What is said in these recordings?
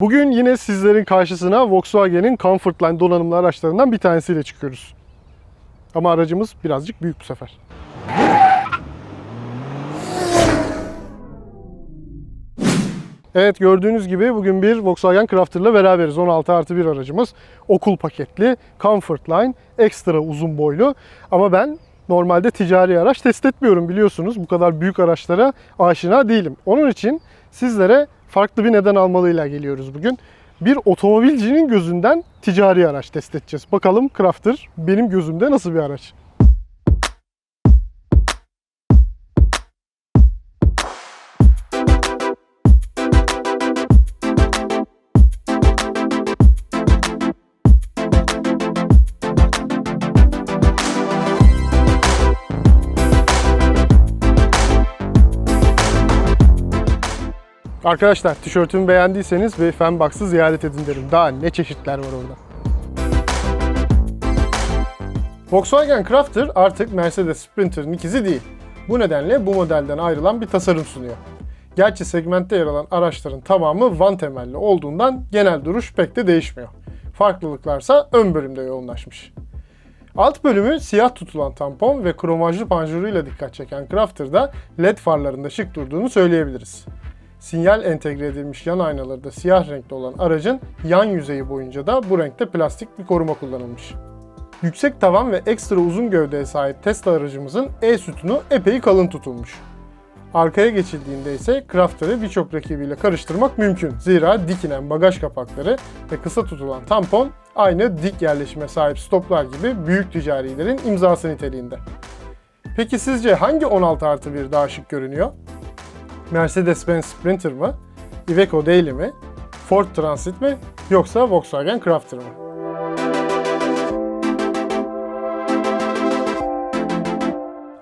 Bugün yine sizlerin karşısına Volkswagen'in Comfortline donanımlı araçlarından bir tanesiyle çıkıyoruz. Ama aracımız birazcık büyük bu sefer. Evet gördüğünüz gibi bugün bir Volkswagen Crafter'la beraberiz. 16 artı bir aracımız. Okul paketli, Comfortline, ekstra uzun boylu. Ama ben normalde ticari araç test etmiyorum biliyorsunuz. Bu kadar büyük araçlara aşina değilim. Onun için sizlere farklı bir neden almalıyla geliyoruz bugün. Bir otomobilcinin gözünden ticari araç test edeceğiz. Bakalım Crafter benim gözümde nasıl bir araç? Arkadaşlar tişörtümü beğendiyseniz bir Fanbox'ı ziyaret edin derim. Daha ne çeşitler var orada. Volkswagen Crafter artık Mercedes Sprinter'ın ikizi değil. Bu nedenle bu modelden ayrılan bir tasarım sunuyor. Gerçi segmentte yer alan araçların tamamı van temelli olduğundan genel duruş pek de değişmiyor. Farklılıklarsa ön bölümde yoğunlaşmış. Alt bölümü siyah tutulan tampon ve kromajlı panjuruyla dikkat çeken Crafter'da LED farlarında şık durduğunu söyleyebiliriz. Sinyal entegre edilmiş yan aynaları da siyah renkli olan aracın yan yüzeyi boyunca da bu renkte plastik bir koruma kullanılmış. Yüksek tavan ve ekstra uzun gövdeye sahip Tesla aracımızın E sütunu epey kalın tutulmuş. Arkaya geçildiğinde ise Crafter'ı birçok rakibiyle karıştırmak mümkün. Zira dik inen bagaj kapakları ve kısa tutulan tampon aynı dik yerleşime sahip stoplar gibi büyük ticarilerin imzası niteliğinde. Peki sizce hangi 16 artı 1 daha şık görünüyor? Mercedes-Benz Sprinter mı? Iveco Daily mi? Ford Transit mi? Yoksa Volkswagen Crafter mı?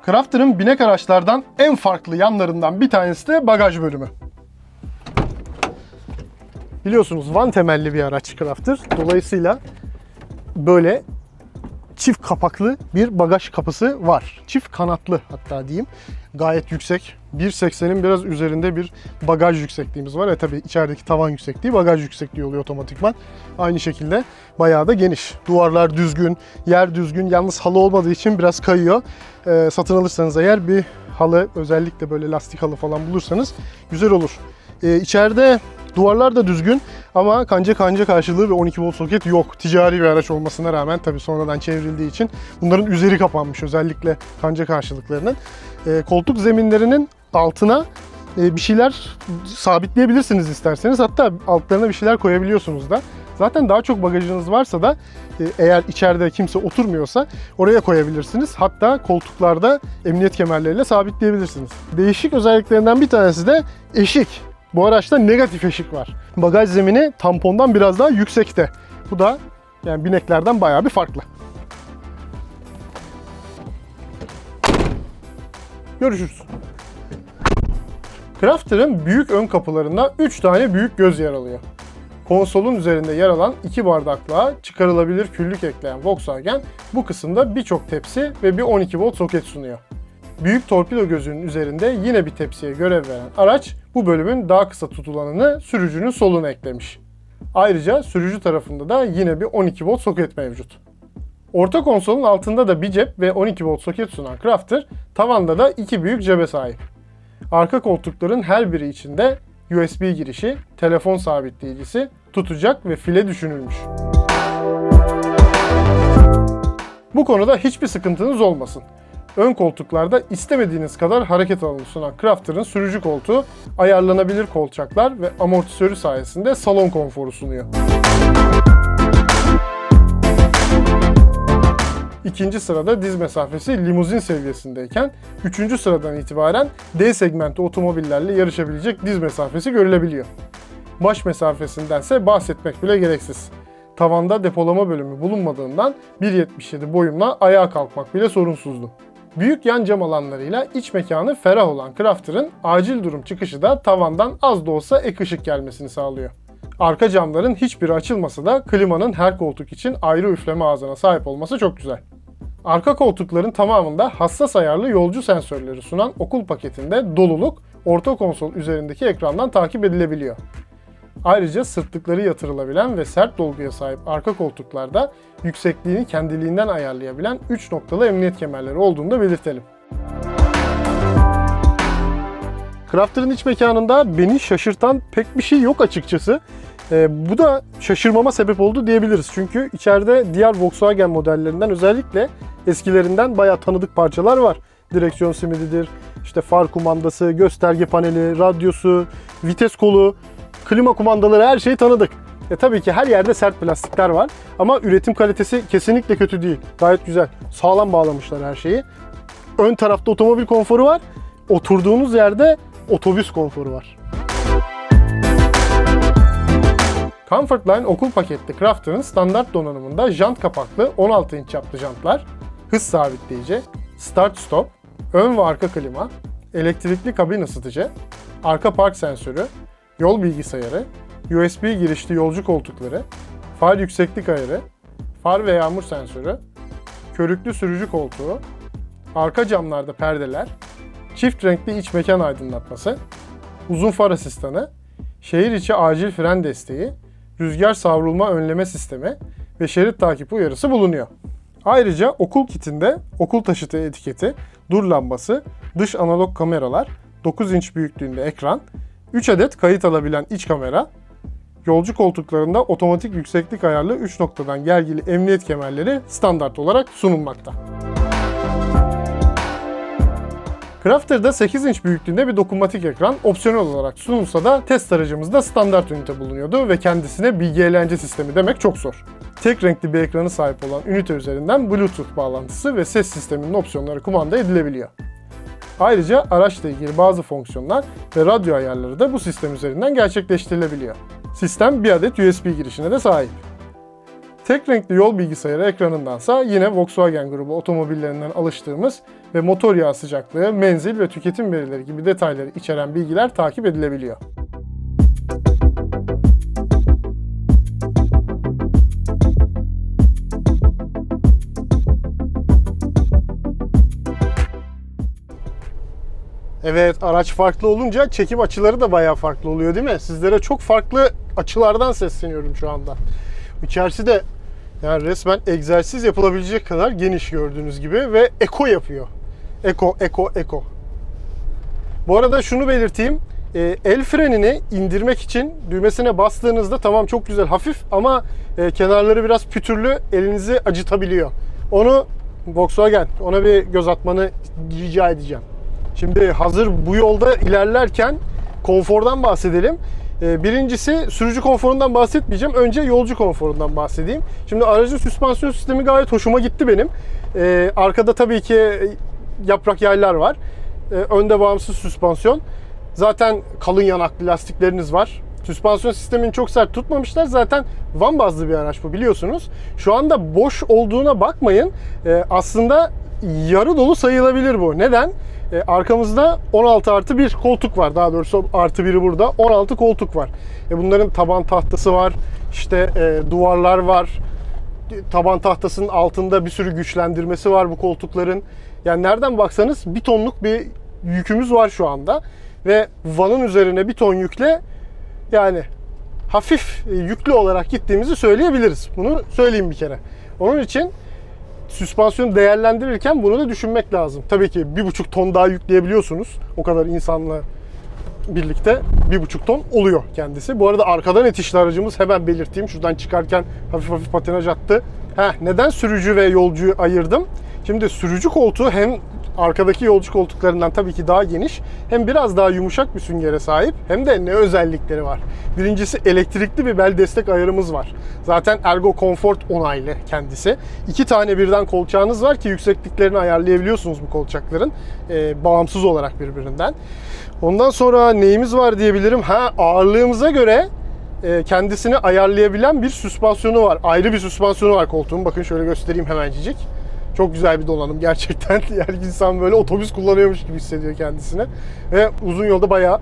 Crafter'ın binek araçlardan en farklı yanlarından bir tanesi de bagaj bölümü. Biliyorsunuz van temelli bir araç Crafter. Dolayısıyla böyle çift kapaklı bir bagaj kapısı var. Çift kanatlı hatta diyeyim. Gayet yüksek. 1.80'in biraz üzerinde bir bagaj yüksekliğimiz var. E tabi içerideki tavan yüksekliği bagaj yüksekliği oluyor otomatikman. Aynı şekilde bayağı da geniş. Duvarlar düzgün, yer düzgün. Yalnız halı olmadığı için biraz kayıyor. Ee, satın alırsanız eğer bir halı özellikle böyle lastik halı falan bulursanız güzel olur. Ee, içeride Duvarlar da düzgün ama kanca kanca karşılığı ve 12 volt soket yok. Ticari bir araç olmasına rağmen tabii sonradan çevrildiği için bunların üzeri kapanmış özellikle kanca karşılıklarının. Ee, koltuk zeminlerinin altına e, bir şeyler sabitleyebilirsiniz isterseniz. Hatta altlarına bir şeyler koyabiliyorsunuz da. Zaten daha çok bagajınız varsa da e, eğer içeride kimse oturmuyorsa oraya koyabilirsiniz. Hatta koltuklarda emniyet kemerleriyle sabitleyebilirsiniz. Değişik özelliklerinden bir tanesi de eşik. Bu araçta negatif eşik var. Bagaj zemini tampondan biraz daha yüksekte. Bu da yani bineklerden bayağı bir farklı. Görüşürüz. Crafter'ın büyük ön kapılarında 3 tane büyük göz yer alıyor. Konsolun üzerinde yer alan iki bardaklığa çıkarılabilir küllük ekleyen Volkswagen bu kısımda birçok tepsi ve bir 12 volt soket sunuyor. Büyük torpido gözünün üzerinde yine bir tepsiye görev veren araç bu bölümün daha kısa tutulanını sürücünün soluna eklemiş. Ayrıca sürücü tarafında da yine bir 12 volt soket mevcut. Orta konsolun altında da bir cep ve 12 volt soket sunan Crafter, tavanda da iki büyük cebe sahip. Arka koltukların her biri içinde USB girişi, telefon sabitleyicisi, tutacak ve file düşünülmüş. Bu konuda hiçbir sıkıntınız olmasın. Ön koltuklarda istemediğiniz kadar hareket alanı sunan Crafter'ın sürücü koltuğu ayarlanabilir kolçaklar ve amortisörü sayesinde salon konforu sunuyor. İkinci sırada diz mesafesi limuzin seviyesindeyken, üçüncü sıradan itibaren D segmenti otomobillerle yarışabilecek diz mesafesi görülebiliyor. Baş mesafesindense bahsetmek bile gereksiz. Tavanda depolama bölümü bulunmadığından 1.77 boyumla ayağa kalkmak bile sorunsuzdu. Büyük yan cam alanlarıyla iç mekanı ferah olan Crafter'ın acil durum çıkışı da tavandan az da olsa ek ışık gelmesini sağlıyor. Arka camların hiçbiri açılmasa da klimanın her koltuk için ayrı üfleme ağzına sahip olması çok güzel. Arka koltukların tamamında hassas ayarlı yolcu sensörleri sunan okul paketinde doluluk orta konsol üzerindeki ekrandan takip edilebiliyor. Ayrıca sırtlıkları yatırılabilen ve sert dolguya sahip arka koltuklarda yüksekliğini kendiliğinden ayarlayabilen 3 noktalı emniyet kemerleri olduğunu da belirtelim. Crafter'ın iç mekanında beni şaşırtan pek bir şey yok açıkçası. Ee, bu da şaşırmama sebep oldu diyebiliriz. Çünkü içeride diğer Volkswagen modellerinden özellikle eskilerinden bayağı tanıdık parçalar var. Direksiyon simididir, işte far kumandası, gösterge paneli, radyosu, vites kolu, klima kumandaları her şeyi tanıdık. E tabii ki her yerde sert plastikler var ama üretim kalitesi kesinlikle kötü değil. Gayet güzel. Sağlam bağlamışlar her şeyi. Ön tarafta otomobil konforu var. Oturduğunuz yerde otobüs konforu var. Comfortline okul paketli Crafter'ın standart donanımında jant kapaklı 16 inç çaplı jantlar, hız sabitleyici, start stop, ön ve arka klima, elektrikli kabin ısıtıcı, arka park sensörü, yol bilgisayarı, USB girişli yolcu koltukları, far yükseklik ayarı, far ve yağmur sensörü, körüklü sürücü koltuğu, arka camlarda perdeler, çift renkli iç mekan aydınlatması, uzun far asistanı, şehir içi acil fren desteği, rüzgar savrulma önleme sistemi ve şerit takip uyarısı bulunuyor. Ayrıca okul kitinde okul taşıtı etiketi, dur lambası, dış analog kameralar, 9 inç büyüklüğünde ekran, 3 adet kayıt alabilen iç kamera, yolcu koltuklarında otomatik yükseklik ayarlı 3 noktadan gergili emniyet kemerleri standart olarak sunulmakta. Crafter'da 8 inç büyüklüğünde bir dokunmatik ekran opsiyonel olarak sunulsa da test aracımızda standart ünite bulunuyordu ve kendisine bilgi eğlence sistemi demek çok zor. Tek renkli bir ekranı sahip olan ünite üzerinden Bluetooth bağlantısı ve ses sisteminin opsiyonları kumanda edilebiliyor. Ayrıca araçla ilgili bazı fonksiyonlar ve radyo ayarları da bu sistem üzerinden gerçekleştirilebiliyor. Sistem bir adet USB girişine de sahip. Tek renkli yol bilgisayarı ekranındansa yine Volkswagen grubu otomobillerinden alıştığımız ve motor yağı sıcaklığı, menzil ve tüketim verileri gibi detayları içeren bilgiler takip edilebiliyor. Evet araç farklı olunca çekim açıları da bayağı farklı oluyor değil mi? Sizlere çok farklı açılardan sesleniyorum şu anda. İçerisi de yani resmen egzersiz yapılabilecek kadar geniş gördüğünüz gibi ve eko yapıyor. Eko, eko, eko. Bu arada şunu belirteyim. E, el frenini indirmek için düğmesine bastığınızda tamam çok güzel hafif ama e, kenarları biraz pütürlü elinizi acıtabiliyor. Onu Volkswagen ona bir göz atmanı rica edeceğim. Şimdi hazır bu yolda ilerlerken konfordan bahsedelim. Ee, Birincisi sürücü konforundan bahsetmeyeceğim. Önce yolcu konforundan bahsedeyim. Şimdi aracın süspansiyon sistemi gayet hoşuma gitti benim. Ee, Arkada tabii ki yaprak yaylar var. Ee, Önde bağımsız süspansiyon. Zaten kalın yanaklı lastikleriniz var. Süspansiyon sistemini çok sert tutmamışlar. Zaten van bazlı bir araç bu biliyorsunuz. Şu anda boş olduğuna bakmayın. Aslında yarı dolu sayılabilir bu. Neden? E, arkamızda 16 artı bir koltuk var. Daha doğrusu artı biri burada. 16 koltuk var. E, bunların taban tahtası var. İşte e, duvarlar var. Taban tahtasının altında bir sürü güçlendirmesi var bu koltukların. Yani nereden baksanız bir tonluk bir yükümüz var şu anda. Ve vanın üzerine bir ton yükle yani hafif e, yüklü olarak gittiğimizi söyleyebiliriz. Bunu söyleyeyim bir kere. Onun için süspansiyonu değerlendirirken bunu da düşünmek lazım. Tabii ki bir buçuk ton daha yükleyebiliyorsunuz. O kadar insanla birlikte bir buçuk ton oluyor kendisi. Bu arada arkadan itişli aracımız hemen belirteyim. Şuradan çıkarken hafif hafif patinaj attı. Heh, neden sürücü ve yolcuyu ayırdım? Şimdi sürücü koltuğu hem arkadaki yolcu koltuklarından tabii ki daha geniş hem biraz daha yumuşak bir süngere sahip hem de ne özellikleri var. Birincisi elektrikli bir bel destek ayarımız var. Zaten Ergo Comfort onaylı kendisi. İki tane birden kolçağınız var ki yüksekliklerini ayarlayabiliyorsunuz bu kolçakların e, bağımsız olarak birbirinden. Ondan sonra neyimiz var diyebilirim? Ha ağırlığımıza göre e, kendisini ayarlayabilen bir süspansiyonu var. Ayrı bir süspansiyonu var koltuğun. Bakın şöyle göstereyim hemencik. Çok güzel bir donanım gerçekten. Yani insan böyle otobüs kullanıyormuş gibi hissediyor kendisini. Ve uzun yolda bayağı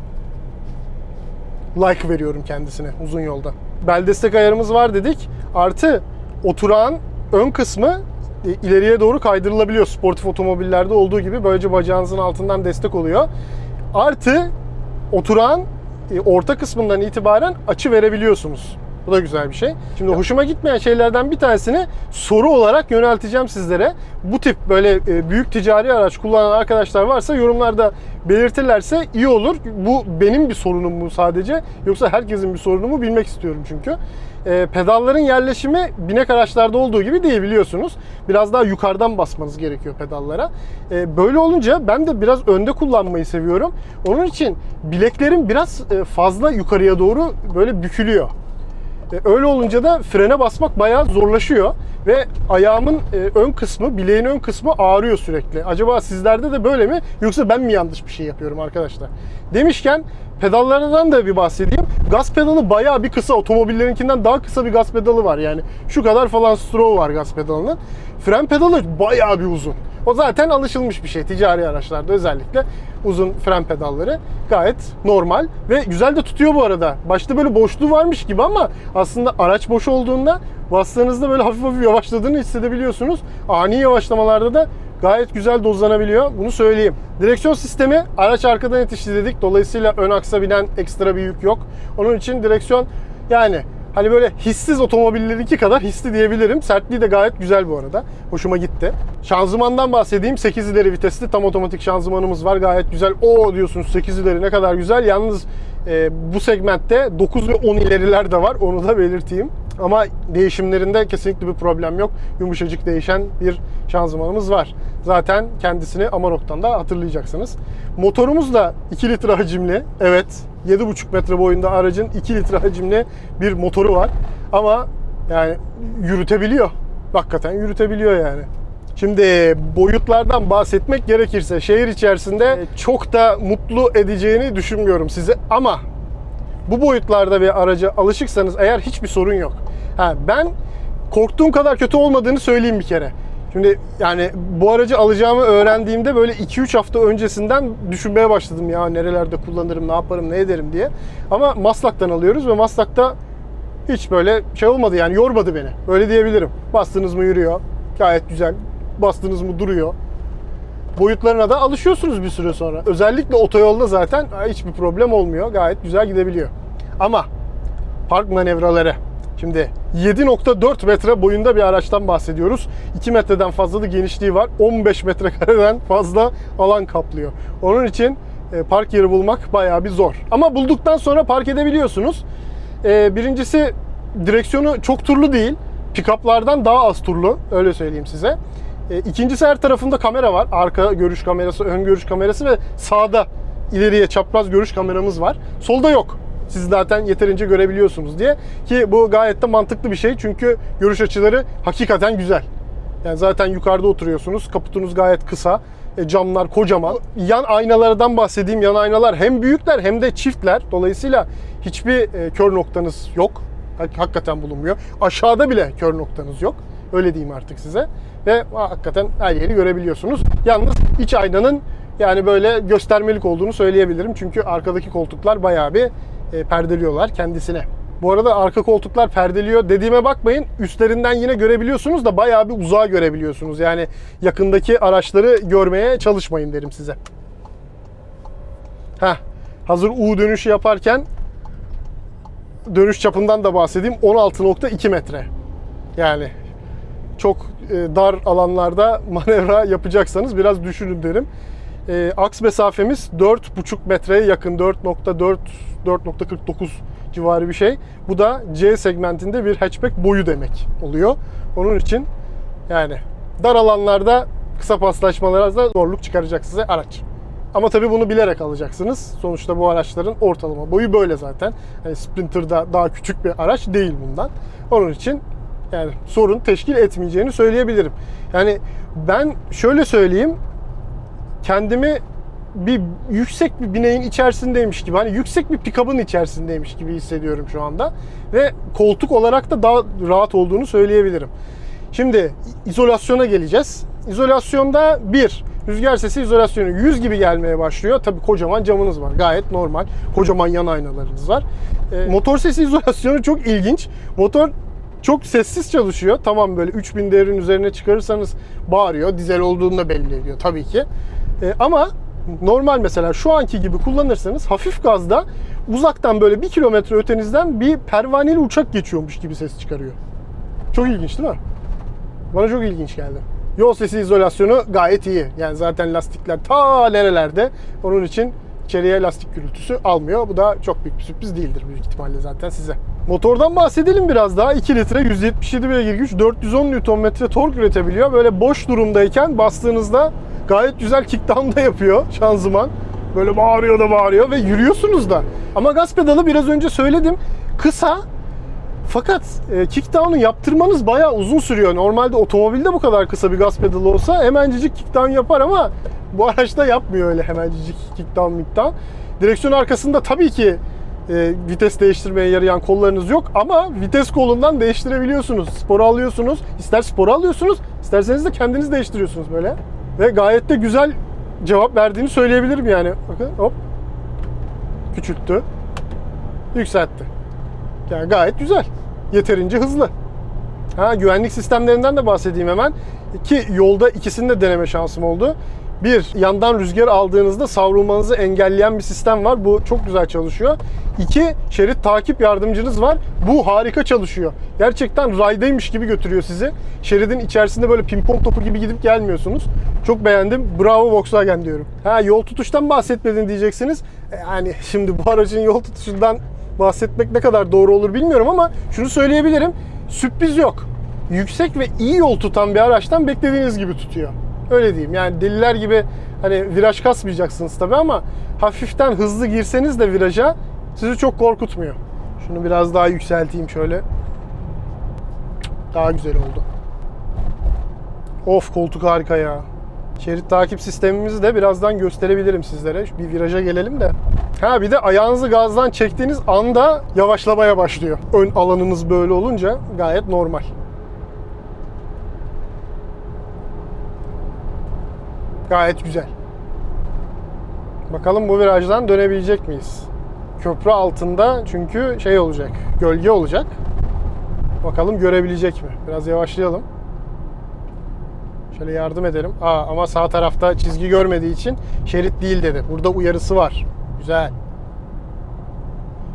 like veriyorum kendisine uzun yolda. Bel destek ayarımız var dedik. Artı oturağın ön kısmı e, ileriye doğru kaydırılabiliyor. Sportif otomobillerde olduğu gibi böylece bacağınızın altından destek oluyor. Artı oturağın e, orta kısmından itibaren açı verebiliyorsunuz. Bu da güzel bir şey. Şimdi hoşuma gitmeyen şeylerden bir tanesini soru olarak yönelteceğim sizlere. Bu tip böyle e, büyük ticari araç kullanan arkadaşlar varsa yorumlarda belirtirlerse iyi olur. Bu benim bir sorunum mu sadece yoksa herkesin bir sorunu mu bilmek istiyorum çünkü. E, pedalların yerleşimi binek araçlarda olduğu gibi değil biliyorsunuz. Biraz daha yukarıdan basmanız gerekiyor pedallara. E, böyle olunca ben de biraz önde kullanmayı seviyorum. Onun için bileklerim biraz e, fazla yukarıya doğru böyle bükülüyor. E, Öyle olunca da frene basmak bayağı zorlaşıyor ve ayağımın e, ön kısmı, bileğin ön kısmı ağrıyor sürekli. Acaba sizlerde de böyle mi yoksa ben mi yanlış bir şey yapıyorum arkadaşlar? Demişken pedallardan da bir bahsedeyim. Gaz pedalı bayağı bir kısa, otomobillerinkinden daha kısa bir gaz pedalı var yani. Şu kadar falan stroke var gaz pedalının. Fren pedalı bayağı bir uzun. O zaten alışılmış bir şey ticari araçlarda özellikle uzun fren pedalları gayet normal ve güzel de tutuyor bu arada. Başta böyle boşluğu varmış gibi ama aslında araç boş olduğunda bastığınızda böyle hafif hafif yavaşladığını hissedebiliyorsunuz. Ani yavaşlamalarda da gayet güzel dozlanabiliyor. Bunu söyleyeyim. Direksiyon sistemi araç arkadan yetişti dedik. Dolayısıyla ön aksa binen ekstra bir yük yok. Onun için direksiyon yani Hani böyle hissiz otomobillerinki kadar hisli diyebilirim. Sertliği de gayet güzel bu arada. Hoşuma gitti. Şanzımandan bahsedeyim. 8 ileri vitesli tam otomatik şanzımanımız var. Gayet güzel. O diyorsunuz 8 ileri ne kadar güzel. Yalnız e, bu segmentte 9 ve 10 ileriler de var. Onu da belirteyim. Ama değişimlerinde kesinlikle bir problem yok. Yumuşacık değişen bir şanzımanımız var. Zaten kendisini Amarok'tan da hatırlayacaksınız. Motorumuz da 2 litre hacimli. Evet 7,5 metre boyunda aracın 2 litre hacimli bir motoru var. Ama yani yürütebiliyor. Hakikaten yürütebiliyor yani. Şimdi boyutlardan bahsetmek gerekirse şehir içerisinde çok da mutlu edeceğini düşünmüyorum sizi ama bu boyutlarda bir araca alışıksanız eğer hiçbir sorun yok. Ha, ben korktuğum kadar kötü olmadığını söyleyeyim bir kere. Şimdi yani bu aracı alacağımı öğrendiğimde böyle 2-3 hafta öncesinden düşünmeye başladım ya nerelerde kullanırım, ne yaparım, ne ederim diye. Ama Maslak'tan alıyoruz ve Maslak'ta hiç böyle şey olmadı yani yormadı beni. Öyle diyebilirim. Bastınız mı yürüyor. Gayet güzel. Bastınız mı duruyor. Boyutlarına da alışıyorsunuz bir süre sonra. Özellikle otoyolda zaten hiçbir problem olmuyor. Gayet güzel gidebiliyor. Ama park manevraları. Şimdi 7.4 metre boyunda bir araçtan bahsediyoruz. 2 metreden fazla da genişliği var. 15 metrekareden fazla alan kaplıyor. Onun için e, park yeri bulmak bayağı bir zor. Ama bulduktan sonra park edebiliyorsunuz. E, Birincisi direksiyonu çok turlu değil. Pick-up'lardan daha az turlu. Öyle söyleyeyim size. E, İkincisi her tarafında kamera var. Arka görüş kamerası, ön görüş kamerası ve sağda ileriye çapraz görüş kameramız var. Solda yok. Siz zaten yeterince görebiliyorsunuz diye. Ki bu gayet de mantıklı bir şey. Çünkü görüş açıları hakikaten güzel. Yani zaten yukarıda oturuyorsunuz. Kaputunuz gayet kısa. E, camlar kocaman. Yan aynalardan bahsedeyim. Yan aynalar hem büyükler hem de çiftler. Dolayısıyla hiçbir e, kör noktanız yok. Hak- Hakikaten bulunmuyor. Aşağıda bile kör noktanız yok. Öyle diyeyim artık size. Ve hakikaten her yeri görebiliyorsunuz. Yalnız iç aynanın yani böyle göstermelik olduğunu söyleyebilirim. Çünkü arkadaki koltuklar bayağı bir e, perdeliyorlar kendisine. Bu arada arka koltuklar perdeliyor dediğime bakmayın. Üstlerinden yine görebiliyorsunuz da bayağı bir uzağa görebiliyorsunuz. Yani yakındaki araçları görmeye çalışmayın derim size. Heh, hazır U dönüşü yaparken dönüş çapından da bahsedeyim. 16.2 metre. Yani çok e, dar alanlarda manevra yapacaksanız biraz düşünün derim. E, aks mesafemiz 4.5 metreye yakın 4.4 4.49 civarı bir şey. Bu da C segmentinde bir hatchback boyu demek oluyor. Onun için yani dar alanlarda kısa paslaşmalarda zorluk çıkaracak size araç. Ama tabii bunu bilerek alacaksınız. Sonuçta bu araçların ortalama boyu böyle zaten. Yani Sprinter'da daha küçük bir araç değil bundan. Onun için yani sorun teşkil etmeyeceğini söyleyebilirim. Yani ben şöyle söyleyeyim. Kendimi bir yüksek bir bineğin içerisindeymiş gibi hani yüksek bir pikabın içerisindeymiş gibi hissediyorum şu anda ve koltuk olarak da daha rahat olduğunu söyleyebilirim. Şimdi izolasyona geleceğiz. İzolasyonda bir rüzgar sesi izolasyonu 100 gibi gelmeye başlıyor. Tabii kocaman camınız var. Gayet normal. Kocaman yan aynalarınız var. E, motor sesi izolasyonu çok ilginç. Motor çok sessiz çalışıyor. Tamam böyle 3000 değerin üzerine çıkarırsanız bağırıyor. Dizel olduğunu da belli ediyor tabii ki. E, ama normal mesela şu anki gibi kullanırsanız hafif gazda uzaktan böyle bir kilometre ötenizden bir pervaneli uçak geçiyormuş gibi ses çıkarıyor. Çok ilginç değil mi? Bana çok ilginç geldi. Yol sesi izolasyonu gayet iyi. Yani zaten lastikler ta nerelerde. Onun için içeriye lastik gürültüsü almıyor. Bu da çok büyük bir sürpriz değildir büyük ihtimalle zaten size. Motordan bahsedelim biraz daha. 2 litre 177 beygir güç 410 Nm tork üretebiliyor. Böyle boş durumdayken bastığınızda gayet güzel kickdown da yapıyor şanzıman. Böyle bağırıyor da bağırıyor ve yürüyorsunuz da. Ama gaz pedalı biraz önce söyledim. Kısa fakat e, kickdown'u yaptırmanız bayağı uzun sürüyor. Normalde otomobilde bu kadar kısa bir gaz pedalı olsa hemencecik kickdown yapar ama bu araçta yapmıyor öyle hemencecik kickdown mikdown. Direksiyon arkasında tabii ki e, vites değiştirmeye yarayan kollarınız yok ama vites kolundan değiştirebiliyorsunuz. Sporu alıyorsunuz. İster sporu alıyorsunuz, isterseniz de kendiniz değiştiriyorsunuz böyle. Ve gayet de güzel cevap verdiğini söyleyebilirim yani. Bakın hop. Küçülttü. Yükseltti. Yani gayet güzel. Yeterince hızlı. Ha güvenlik sistemlerinden de bahsedeyim hemen. Ki yolda ikisini de deneme şansım oldu. Bir, yandan rüzgar aldığınızda savrulmanızı engelleyen bir sistem var. Bu çok güzel çalışıyor. İki, şerit takip yardımcınız var. Bu harika çalışıyor. Gerçekten raydaymış gibi götürüyor sizi. Şeridin içerisinde böyle pimpon topu gibi gidip gelmiyorsunuz. Çok beğendim. Bravo Volkswagen diyorum. Ha yol tutuştan bahsetmedin diyeceksiniz. E, Yani şimdi bu aracın yol tutuşundan bahsetmek ne kadar doğru olur bilmiyorum ama şunu söyleyebilirim. Sürpriz yok. Yüksek ve iyi yol tutan bir araçtan beklediğiniz gibi tutuyor. Öyle diyeyim. Yani deliler gibi hani viraj kasmayacaksınız tabii ama hafiften hızlı girseniz de viraja sizi çok korkutmuyor. Şunu biraz daha yükselteyim şöyle. Daha güzel oldu. Of koltuk harika ya. Şerit takip sistemimizi de birazdan gösterebilirim sizlere. Bir viraja gelelim de. Ha bir de ayağınızı gazdan çektiğiniz anda yavaşlamaya başlıyor. Ön alanınız böyle olunca gayet normal. Gayet güzel. Bakalım bu virajdan dönebilecek miyiz? Köprü altında çünkü şey olacak, gölge olacak. Bakalım görebilecek mi? Biraz yavaşlayalım. Şöyle yardım edelim. Aa, ama sağ tarafta çizgi görmediği için şerit değil dedi. Burada uyarısı var. Güzel.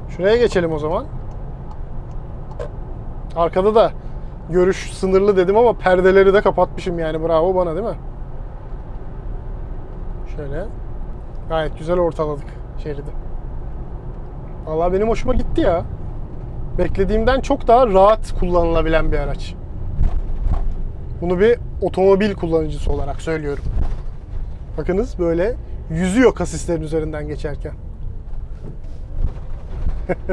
Şuraya geçelim o zaman. Arkada da görüş sınırlı dedim ama perdeleri de kapatmışım yani. Bravo bana değil mi? Şöyle. Gayet güzel ortaladık şeridi. Vallahi benim hoşuma gitti ya. Beklediğimden çok daha rahat kullanılabilen bir araç. Bunu bir otomobil kullanıcısı olarak söylüyorum. Bakınız böyle yüzüyor kasislerin üzerinden geçerken.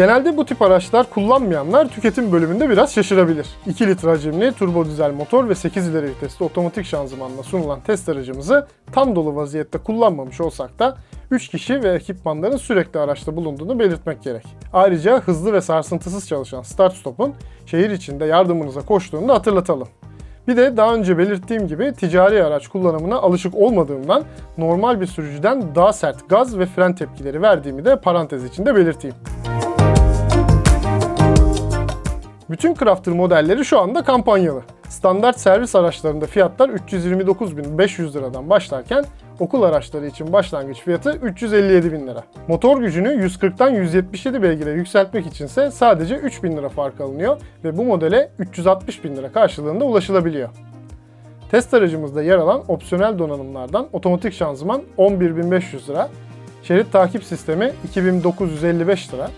Genelde bu tip araçlar kullanmayanlar tüketim bölümünde biraz şaşırabilir. 2 litre hacimli turbo dizel motor ve 8 ileri vitesli otomatik şanzımanla sunulan test aracımızı tam dolu vaziyette kullanmamış olsak da 3 kişi ve ekipmanların sürekli araçta bulunduğunu belirtmek gerek. Ayrıca hızlı ve sarsıntısız çalışan start stop'un şehir içinde yardımınıza koştuğunu da hatırlatalım. Bir de daha önce belirttiğim gibi ticari araç kullanımına alışık olmadığımdan normal bir sürücüden daha sert gaz ve fren tepkileri verdiğimi de parantez içinde belirteyim. Bütün Crafter modelleri şu anda kampanyalı. Standart servis araçlarında fiyatlar 329.500 liradan başlarken okul araçları için başlangıç fiyatı 357.000 lira. Motor gücünü 140'tan 177 beygire yükseltmek içinse sadece 3.000 lira fark alınıyor ve bu modele 360.000 lira karşılığında ulaşılabiliyor. Test aracımızda yer alan opsiyonel donanımlardan otomatik şanzıman 11.500 lira, şerit takip sistemi 2.955 lira,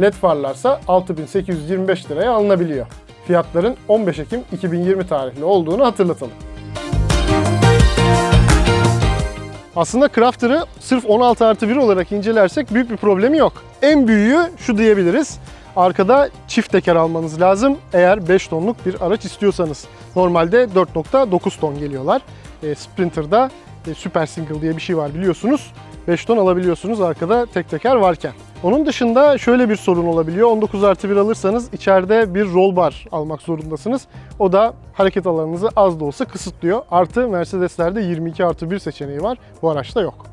LED farlarsa 6825 liraya alınabiliyor. Fiyatların 15 Ekim 2020 tarihli olduğunu hatırlatalım. Aslında Crafter'ı sırf 16 artı 1 olarak incelersek büyük bir problemi yok. En büyüğü şu diyebiliriz. Arkada çift teker almanız lazım eğer 5 tonluk bir araç istiyorsanız. Normalde 4.9 ton geliyorlar. E, Sprinter'da e, Super Single diye bir şey var biliyorsunuz. 5 ton alabiliyorsunuz arkada tek teker varken. Onun dışında şöyle bir sorun olabiliyor. 19 artı 1 alırsanız içeride bir roll bar almak zorundasınız. O da hareket alanınızı az da olsa kısıtlıyor. Artı Mercedes'lerde 22 artı 1 seçeneği var. Bu araçta yok.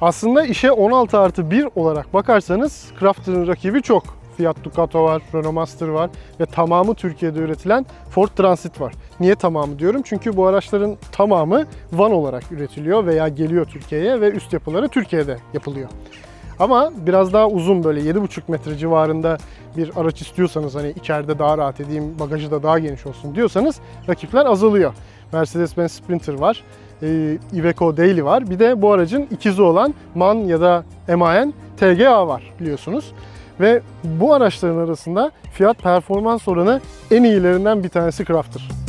Aslında işe 16 artı 1 olarak bakarsanız Crafter'ın rakibi çok. Fiat Ducato var, Renault Master var ve tamamı Türkiye'de üretilen Ford Transit var. Niye tamamı diyorum? Çünkü bu araçların tamamı van olarak üretiliyor veya geliyor Türkiye'ye ve üst yapıları Türkiye'de yapılıyor. Ama biraz daha uzun böyle 7,5 metre civarında bir araç istiyorsanız hani içeride daha rahat edeyim, bagajı da daha geniş olsun diyorsanız rakipler azalıyor. Mercedes-Benz Sprinter var, e, Iveco Daily var. Bir de bu aracın ikizi olan MAN ya da MAN TGA var biliyorsunuz. Ve bu araçların arasında fiyat performans oranı en iyilerinden bir tanesi Crafter.